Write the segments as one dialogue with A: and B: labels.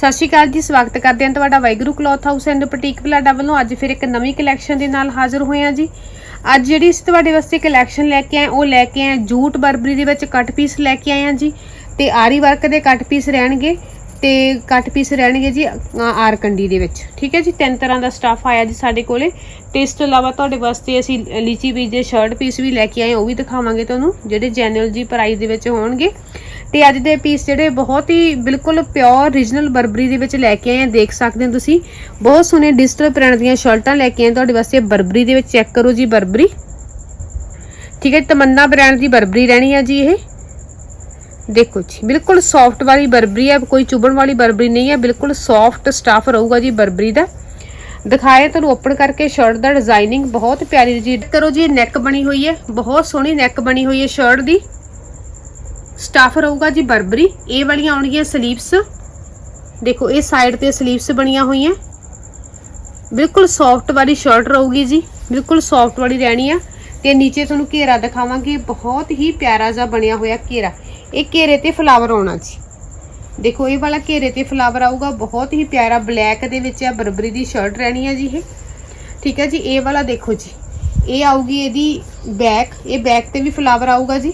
A: ਸਤਿ ਸ਼੍ਰੀ ਅਕਾਲ ਜੀ, ਸਵਾਗਤ ਕਰਦੇ ਹਾਂ ਤੁਹਾਡਾ Waheguru cloth house and boutique Balada ਵੱਲੋਂ। ਅੱਜ ਫਿਰ ਇੱਕ ਨਵੀਂ ਕਲੈਕਸ਼ਨ ਦੇ ਨਾਲ ਹਾਜ਼ਰ ਹੋਏ ਹਾਂ ਜੀ। ਅੱਜ ਜਿਹੜੀ ਅਸੀਂ ਤੁਹਾਡੇ ਵਾਸਤੇ ਕਲੈਕਸ਼ਨ ਲੈ ਕੇ ਆਏ ਉਹ ਲੈ ਕੇ ਆਏ ਜੂਟ ਬਰਬਰੀ ਦੇ ਵਿੱਚ ਕੱਟ ਪੀਸ ਲੈ ਕੇ ਆਏ ਹਾਂ ਜੀ। ਤੇ ਆਰੀ ਵਰਕ ਦੇ ਕੱਟ ਪੀਸ ਰਹਿਣਗੇ ਤੇ ਕੱਟ ਪੀਸ ਰਹਿਣਗੇ ਜੀ ਆਰ ਕੰਡੀ ਦੇ ਵਿੱਚ। ਠੀਕ ਹੈ ਜੀ, ਤਿੰਨ ਤਰ੍ਹਾਂ ਦਾ ਸਟਾਫ ਆਇਆ ਜੀ ਸਾਡੇ ਕੋਲੇ। ਤੇ ਇਸ ਤੋਂ ਇਲਾਵਾ ਤੁਹਾਡੇ ਵਾਸਤੇ ਅਸੀਂ ਲੀਚੀ ਪੀਸ ਦੇ ਸ਼ਰਟ ਪੀਸ ਵੀ ਲੈ ਕੇ ਆਏ ਉਹ ਵੀ ਦਿਖਾਵਾਂਗੇ ਤੁਹਾਨੂੰ, ਜਿਹੜੇ ਜੈਨੂਅਲ ਜੀ ਪ੍ਰਾਈਸ ਦੇ ਵਿੱਚ ਹੋਣਗੇ। ਤੇ ਅੱਜ ਦੇ ਪੀਸ ਜਿਹੜੇ ਬਹੁਤ ਹੀ ਬਿਲਕੁਲ ਪਿਓਰ ਰੀਜਨਲ ਬਰਬਰੀ ਦੇ ਵਿੱਚ ਲੈ ਕੇ ਆਏ ਆ, ਦੇਖ ਸਕਦੇ ਹੋ ਤੁਸੀਂ। ਬਹੁਤ ਸੋਹਣੇ ਡਿਜੀਟਲ ਪ੍ਰਿੰਟ ਦੀਆਂ ਸ਼ਰਟਾਂ ਲੈ ਕੇ ਆਏ ਤੁਹਾਡੇ ਵਾਸਤੇ ਬਰਬਰੀ ਦੇ ਵਿੱਚ ਚੈੱਕ ਕਰੋ ਜੀ ਬਰਬਰੀ ਠੀਕ ਹੈ, ਤਮੰਨਾ ਬ੍ਰਾਂਡ ਦੀ ਬਰਬਰੀ ਰਹਿਣੀ ਆ ਜੀ ਇਹ। ਦੇਖੋ ਜੀ, ਬਿਲਕੁਲ ਸੌਫਟ ਵਾਲੀ ਬਰਬਰੀ ਹੈ ਕੋਈ ਚੁਬਣ ਵਾਲੀ ਬਰਬਰੀ ਨਹੀਂ ਹੈ ਬਿਲਕੁਲ ਸੌਫਟ ਸਟਾਫ ਰਹੂਗਾ ਜੀ ਬਰਬਰੀ ਦਾ। ਦਿਖਾਇਆ ਤੁਹਾਨੂੰ ਓਪਨ ਕਰਕੇ ਸ਼ਰਟ ਦਾ ਡਿਜ਼ਾਈਨਿੰਗ ਬਹੁਤ ਪਿਆਰੀ ਜੀ। ਕਰੋ ਜੀ ਨੈਕ ਬਣੀ ਹੋਈ ਹੈ, ਬਹੁਤ ਸੋਹਣੀ ਨੈਕ ਬਣੀ ਹੋਈ ਹੈ ਸ਼ਰਟ ਦੀ। ਸਟਾਫ ਰਹੂਗਾ ਜੀ ਬਰਬਰੀ। ਇਹ ਵਾਲੀਆਂ ਆਉਣਗੀਆਂ ਸਲੀਵਸ ਦੇਖੋ, ਇਹ ਸਾਈਡ ਤੇ ਸਲੀਵਸ ਬਣੀਆਂ ਹੋਈਆਂ। ਬਿਲਕੁਲ ਸੌਫਟ ਵਾਲੀ ਸ਼ਰਟ ਰਹੂਗੀ ਜੀ। ਬਿਲਕੁਲ ਸੌਫਟ ਵਾਲੀ ਰਹਿਣੀ ਆ। ਤੇ ਨੀਚੇ ਤੁਹਾਨੂੰ ਘੇਰਾ ਦਿਖਾਵਾਂਗੇ। ਬਹੁਤ ਹੀ ਪਿਆਰਾ ਜਿਹਾ ਬਣਿਆ ਹੋਇਆ ਘੇਰਾ। ਇਹ ਘੇਰੇ ਤੇ ਫਲਾਵਰ ਆਉਣਾ ਜੀ। ਦੇਖੋ, ਇਹ ਵਾਲਾ ਘੇਰੇ ਤੇ ਫਲਾਵਰ ਆਊਗਾ। ਬਹੁਤ ਹੀ ਪਿਆਰਾ ਬਲੈਕ ਦੇ ਵਿੱਚ ਆ, ਬਰਬਰੀ ਦੀ ਸ਼ਰਟ ਰਹਿਣੀ ਆ ਜੀ ਇਹ। ਠੀਕ ਹੈ ਜੀ, ਇਹ ਵਾਲਾ ਦੇਖੋ ਜੀ। ਇਹ ਆਊਗੀ ਇਹਦੀ ਬੈਕ ਇਹ ਬੈਕ ਤੇ ਵੀ ਫਲਾਵਰ ਆਊਗਾ ਜੀ।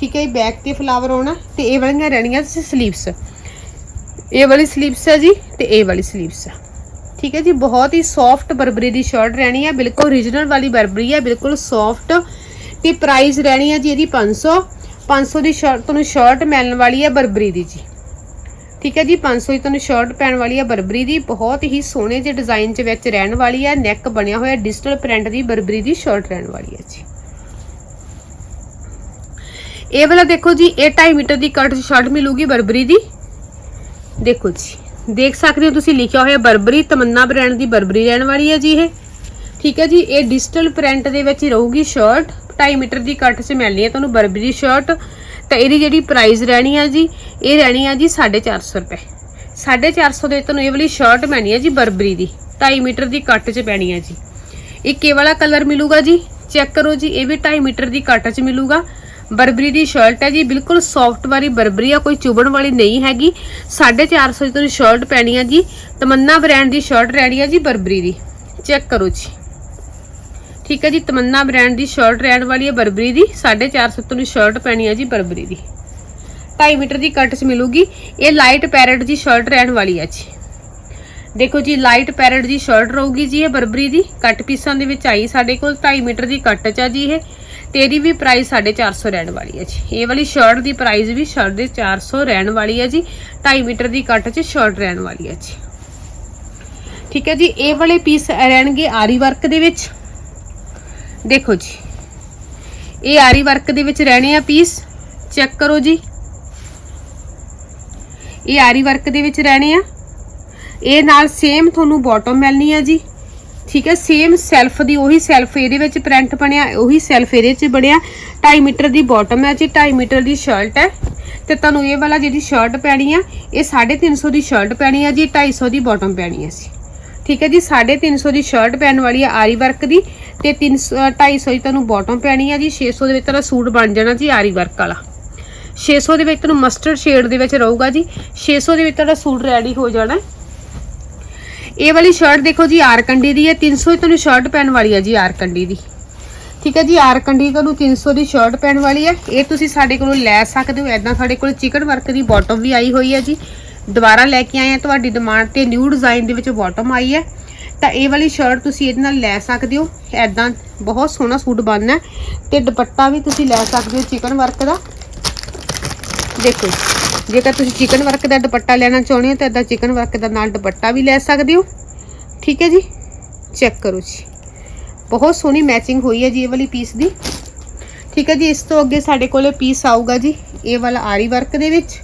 A: ਠੀਕ ਹੈ ਇਹ ਬੈਕ ਤੇ ਫਲਾਵਰ ਆਉਣਾ ਤੇ ਇਹ ਵਾਲੀਆਂ ਰਹਿਣੀਆਂ ਸਲੀਵਸ ਇਹ ਵਾਲੀ ਸਲੀਵਸ ਹੈ ਜੀ ਤੇ ਇਹ ਵਾਲੀ ਸਲੀਵਸ ਹੈ। ਠੀਕ ਹੈ ਜੀ, ਬਹੁਤ ਹੀ ਸੌਫਟ ਬਰਬਰੀ ਦੀ ਸ਼ਰਟ ਰਹਿਣੀ ਹੈ, ਬਿਲਕੁਲ ਓਰੀਜਨਲ ਵਾਲੀ ਬਰਬਰੀ ਹੈ, ਬਿਲਕੁਲ ਸੌਫਟ ਤੇ ਪ੍ਰਾਈਸ ਰਹਿਣੀ ਹੈ ਜੀ ਇਹਦੀ 500 500 ਦੀ ਸ਼ਰਟ ਤੁਹਾਨੂੰ ਸ਼ਰਟ ਮਿਲਣ ਵਾਲੀ ਹੈ ਬਰਬਰੀ ਦੀ ਜੀ। ਠੀਕ ਹੈ ਜੀ 500 ਦੀ ਤੁਹਾਨੂੰ ਸ਼ਰਟ ਪੈਣ ਵਾਲੀ ਹੈ ਬਰਬਰੀ ਦੀ, ਬਹੁਤ ਹੀ ਸੋਹਣੇ ਜਿਹੇ ਡਿਜ਼ਾਈਨ ਚ ਵਿੱਚ ਰਹਿਣ ਵਾਲੀ ਹੈ ਨੈਕ ਬਣਿਆ ਹੋਇਆ ਡਿਜੀਟਲ ਪ੍ਰਿੰਟ ਦੀ ਬਰਬਰੀ ਦੀ ਸ਼ਰਟ ਰਹਿਣ ਵਾਲੀ ਹੈ ਜੀ। ਇਹ ਵਾਲਾ ਦੇਖੋ ਜੀ, ਇਹ 2.5 ਮੀਟਰ ਦੀ ਕੱਟ ਸ਼ਰਟ ਮਿਲੂਗੀ ਬਰਬਰੀ ਦੀ। ਦੇਖੋ ਜੀ, ਦੇਖ ਸਕਦੇ ਹੋ ਤੁਸੀਂ ਲਿਖਿਆ ਹੋਇਆ ਬਰਬਰੀ, ਤਮੰਨਾ ਬ੍ਰਾਂਡ ਦੀ ਬਰਬਰੀ ਰਹਿਣ ਵਾਲੀ ਹੈ ਜੀ ਇਹ। ਠੀਕ ਹੈ ਜੀ, ਇਹ ਡਿਜੀਟਲ ਪ੍ਰਿੰਟ ਦੇ ਵਿੱਚ ਹੀ ਰਹੂਗੀ ਸ਼ਰਟ 2.5 ਮੀਟਰ ਦੀ ਕੱਟ 'ਚ ਮਿਲਣੀ ਹੈ ਤੁਹਾਨੂੰ ਬਰਬਰੀ ਸ਼ਰਟ ਤਾਂ ਇਹਦੀ ਜਿਹੜੀ ਪ੍ਰਾਈਸ ਰਹਿਣੀ ਆ ਜੀ, ਇਹ ਰਹਿਣੀ ਆ ਜੀ 450 ਰੁਪਏ। 450 ਦੇ ਤੁਹਾਨੂੰ ਇਹ ਵਾਲੀ ਸ਼ਰਟ ਮਿਲਣੀ ਹੈ ਜੀ ਬਰਬਰੀ ਦੀ। 2.5 ਮੀਟਰ ਦੀ ਕੱਟ 'ਚ ਪੈਣੀ ਹੈ ਜੀ। ਇੱਕ ਇਹ ਵਾਲਾ ਕਲਰ ਮਿਲੂਗਾ ਜੀ ਚੈੱਕ ਕਰੋ ਜੀ, ਇਹ ਵੀ 2.5 ਮੀਟਰ ਦੀ ਕੱਟ 'ਚ ਮਿਲੂਗਾ। ਬਰਬਰੀ ਦੀ ਸ਼ਰਟ ਹੈ ਜੀ, ਬਿਲਕੁਲ ਸੌਫਟ ਵਾਲੀ ਬਰਬਰੀ ਆ, ਕੋਈ ਚੁਬਣ ਵਾਲੀ ਨਹੀਂ ਹੈਗੀ। 450 ਦੀ ਤੁਹਾਨੂੰ ਸ਼ਰਟ ਪੈਣੀ ਆ ਜੀ, ਤਮੰਨਾ ਬ੍ਰਾਂਡ ਦੀ ਸ਼ਰਟ ਰਹਿਣੀ ਆ ਜੀ ਬਰਬਰੀ ਦੀ। ਚੈੱਕ ਕਰੋ ਜੀ। ਠੀਕ ਹੈ ਜੀ, ਤਮੰਨਾ ਬ੍ਰਾਂਡ ਦੀ ਸ਼ਰਟ ਰਹਿਣ ਵਾਲੀ ਹੈ ਬਰਬਰੀ ਦੀ 450 ਤੁਹਾਨੂੰ ਸ਼ਰਟ ਪੈਣੀ ਹੈ ਜੀ ਬਰਬਰੀ ਦੀ। 2.5 ਮੀਟਰ ਦੀ ਕੱਟ 'ਚ ਮਿਲੂਗੀ, ਇਹ ਲਾਈਟ ਪੈਰਟ ਦੀ ਸ਼ਰਟ ਰਹਿਣ ਵਾਲੀ ਹੈ ਜੀ। ਦੇਖੋ ਜੀ ਲਾਈਟ ਪੈਰਟ ਦੀ ਸ਼ਰਟ ਰਹੂਗੀ ਜੀ ਇਹ ਬਰਬਰੀ ਦੀ ਕੱਟ ਪੀਸਾਂ ਦੇ ਵਿੱਚ ਆਈ ਸਾਡੇ ਕੋਲ 2.5 ਮੀਟਰ ਦੀ ਕੱਟ 'ਚ ਆ ਜੀ ਇਹ। ਤੇ ਇਹਦੀ ਵੀ ਪ੍ਰਾਈਸ 450 ਰਹਿਣ ਵਾਲੀ ਹੈ ਜੀ। ਇਹ ਵਾਲੀ ਸ਼ਰਟ ਦੀ ਪ੍ਰਾਈਸ ਵੀ 450 ਰਹਿਣ ਵਾਲੀ ਹੈ ਜੀ। 2.5 ਮੀਟਰ ਦੀ ਕੱਟ 'ਚ ਸ਼ਰਟ ਰਹਿਣ ਵਾਲੀ ਹੈ ਜੀ। ਠੀਕ ਹੈ ਜੀ, ਇਹ ਵਾਲੇ ਪੀਸ ਰਹਿਣਗੇ ਆਰੀ ਵਰਕ ਦੇ ਵਿੱਚ। ਦੇਖੋ ਜੀ, ਇਹ ਆਰੀ ਵਰਕ ਦੇ ਵਿੱਚ ਰਹਿਣੇ ਆ ਪੀਸ ਚੈੱਕ ਕਰੋ ਜੀ। ਇਹ ਆਰੀ ਵਰਕ ਦੇ ਵਿੱਚ ਰਹਿਣੇ ਆ। ਇਹ ਨਾਲ ਸੇਮ ਤੁਹਾਨੂੰ ਬਾਟਮ ਮਿਲਣੀ ਆ ਜੀ। ਠੀਕ ਹੈ ਸੇਮ ਸੈਲਫ ਦੀ ਉਹੀ ਸੈਲਫ ਇਹਦੇ ਵਿੱਚ ਪ੍ਰਿੰਟ ਬਣਿਆ, ਉਹੀ ਸੈਲਫ ਇਹਦੇ 'ਚ ਬਣਿਆ। 2.5 ਮੀਟਰ ਦੀ ਬਾਟਮ ਹੈ ਜੀ 2.5 ਮੀਟਰ ਦੀ ਸ਼ਰਟ ਹੈ। ਤੇ ਤੁਹਾਨੂੰ ਇਹ ਵਾਲਾ ਜਿਹੜੀ ਸ਼ਰਟ ਪੈਣੀ ਆ, ਇਹ 350 ਦੀ ਸ਼ਰਟ ਪੈਣੀ ਆ ਜੀ 250 ਦੀ ਬਾਟਮ ਪੈਣੀ ਆ ਸੀ ਠੀਕ ਹੈ ਜੀ 350 ਦੀ ਸ਼ਰਟ ਪੈਣ ਵਾਲੀ ਆ ਆਰੀ ਵਰਕ ਦੀ, ਤੇ 300 250 ਦੀ ਤੁਹਾਨੂੰ ਬਾਟਮ ਪੈਣੀ ਆ ਜੀ 600 ਦੇ ਵਿੱਚ ਤੁਹਾਡਾ ਸੂਟ ਬਣ ਜਾਣਾ ਜੀ ਆਰੀ ਵਰਕ ਵਾਲਾ। 600 ਦੇ ਵਿੱਚ ਤੁਹਾਨੂੰ ਮਸਟਰਡ ਸ਼ੇਡ ਦੇ ਵਿੱਚ ਰਹੂਗਾ ਜੀ 600 ਦੇ ਵਿੱਚ ਤੁਹਾਡਾ ਸੂਟ ਰੈਡੀ ਹੋ ਜਾਣਾ। ਇਹ ਵਾਲੀ ਸ਼ਰਟ ਦੇਖੋ ਜੀ ਆਰ ਕੰਡੀ ਦੀ ਹੈ 300 ਦੀ ਤੁਹਾਨੂੰ ਸ਼ਰਟ ਪੈਣ ਵਾਲੀ ਹੈ ਜੀ ਆਰ ਕੰਡੀ ਦੀ। ਠੀਕ ਹੈ ਜੀ ਆਰ ਕੰਡੀ ਤੁਹਾਨੂੰ 300 ਦੀ ਸ਼ਰਟ ਪੈਣ ਵਾਲੀ ਹੈ। ਇਹ ਤੁਸੀਂ ਸਾਡੇ ਕੋਲੋਂ ਲੈ ਸਕਦੇ ਹੋ ਐਦਾਂ ਸਾਡੇ ਕੋਲ ਚਿਕਨ ਵਰਕ ਦੀ ਬਾਟਮ ਵੀ ਆਈ ਹੋਈ ਹੈ ਜੀ। ਦੁਬਾਰਾ ਲੈ ਕੇ ਆਏ ਆ ਤੁਹਾਡੀ ਡਿਮਾਂਡ ਤੇ ਨਿਊ ਡਿਜ਼ਾਈਨ ਦੇ ਵਿੱਚ ਬਾਟਮ ਆਈ ਹੈ। ਤਾਂ ਇਹ ਵਾਲੀ ਸ਼ਰਟ ਤੁਸੀਂ ਇਹਦੇ ਨਾਲ ਲੈ ਸਕਦੇ ਹੋ। ਐਦਾਂ ਬਹੁਤ ਸੋਹਣਾ ਸੂਟ ਬਣਨਾ ਹੈ। ਤੇ ਦੁਪੱਟਾ ਵੀ ਤੁਸੀਂ ਲੈ ਸਕਦੇ ਹੋ ਚਿਕਨ ਵਰਕ ਦਾ। ਦੇਖੋ ਜੇਕਰ ਤੁਸੀਂ ਚਿਕਨ ਵਰਕ ਦਾ ਦੁਪੱਟਾ ਲੈਣਾ ਚਾਹੁੰਦੇ ਹੋ ਤਾਂ ਇਦਾਂ ਚਿਕਨ ਵਰਕ ਦਾ ਨਾਲ ਦੁਪੱਟਾ ਵੀ ਲੈ ਸਕਦੇ ਹੋ। ਠੀਕ ਹੈ ਜੀ? ਚੈੱਕ ਕਰੋ ਜੀ। ਬਹੁਤ ਸੋਹਣੀ ਮੈਚਿੰਗ ਹੋਈ ਹੈ ਜੀ ਇਹ ਵਾਲੀ ਪੀਸ ਦੀ। ਠੀਕ ਹੈ ਜੀ, ਇਸ ਤੋਂ ਅੱਗੇ ਸਾਡੇ ਕੋਲੇ ਪੀਸ ਆਊਗਾ ਜੀ, ਇਹ ਵਾਲਾ ਆਰੀ ਵਰਕ ਦੇ ਵਿੱਚ।